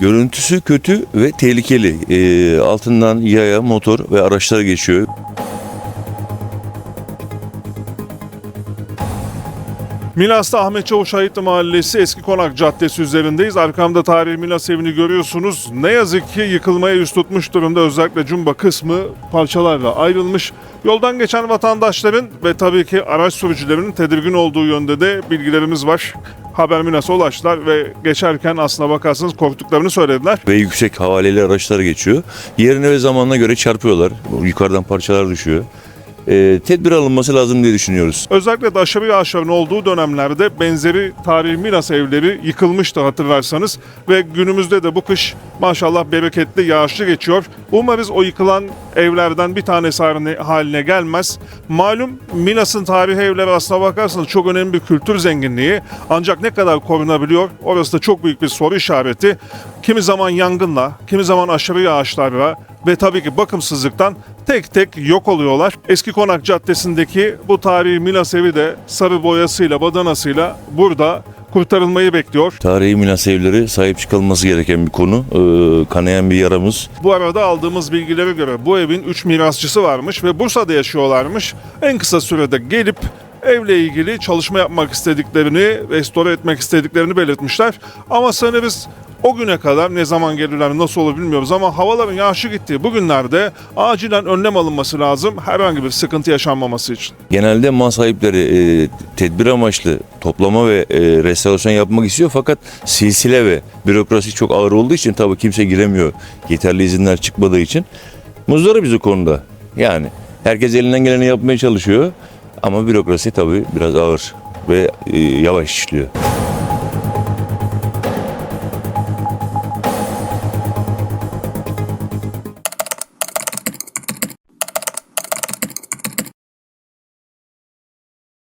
Görüntüsü kötü ve tehlikeli. Ee, altından yaya, motor ve araçlar geçiyor. Milas'ta Ahmet Çavuş Hayitli Mahallesi Eski Konak Caddesi üzerindeyiz. Arkamda tarihi Milas evini görüyorsunuz. Ne yazık ki yıkılmaya yüz tutmuş durumda. Özellikle cumba kısmı parçalarla ayrılmış. Yoldan geçen vatandaşların ve tabii ki araç sürücülerinin tedirgin olduğu yönde de bilgilerimiz var. Haber Milas'a ulaştılar ve geçerken aslına bakarsanız korktuklarını söylediler. Ve yüksek havaleli araçlar geçiyor. Yerine ve zamanına göre çarpıyorlar. Yukarıdan parçalar düşüyor. Ee, tedbir alınması lazım diye düşünüyoruz. Özellikle de yağışların olduğu dönemlerde benzeri tarihi Milas evleri yıkılmıştı hatırlarsanız. Ve günümüzde de bu kış maşallah bereketli yağışlı geçiyor. Umarız o yıkılan evlerden bir tanesi haline, gelmez. Malum Milas'ın tarihi evleri aslına bakarsanız çok önemli bir kültür zenginliği. Ancak ne kadar korunabiliyor orası da çok büyük bir soru işareti. Kimi zaman yangınla, kimi zaman aşırı yağışlarla ve tabii ki bakımsızlıktan tek tek yok oluyorlar. Eski Konak Caddesi'ndeki bu tarihi Milas evi de sarı boyasıyla, badanasıyla burada kurtarılmayı bekliyor. Tarihi miras evleri sahip çıkılması gereken bir konu. Ee, kanayan bir yaramız. Bu arada aldığımız bilgilere göre bu evin 3 mirasçısı varmış ve Bursa'da yaşıyorlarmış. En kısa sürede gelip evle ilgili çalışma yapmak istediklerini, restore etmek istediklerini belirtmişler. Ama sanırız o güne kadar ne zaman gelirler nasıl olur bilmiyoruz ama havaların yağışı gittiği bugünlerde acilen önlem alınması lazım herhangi bir sıkıntı yaşanmaması için. Genelde mal sahipleri e, tedbir amaçlı toplama ve e, restorasyon yapmak istiyor fakat silsile ve bürokrasi çok ağır olduğu için tabii kimse giremiyor. Yeterli izinler çıkmadığı için. Muzdarı bizi konuda. Yani herkes elinden geleni yapmaya çalışıyor ama bürokrasi tabii biraz ağır ve e, yavaş işliyor.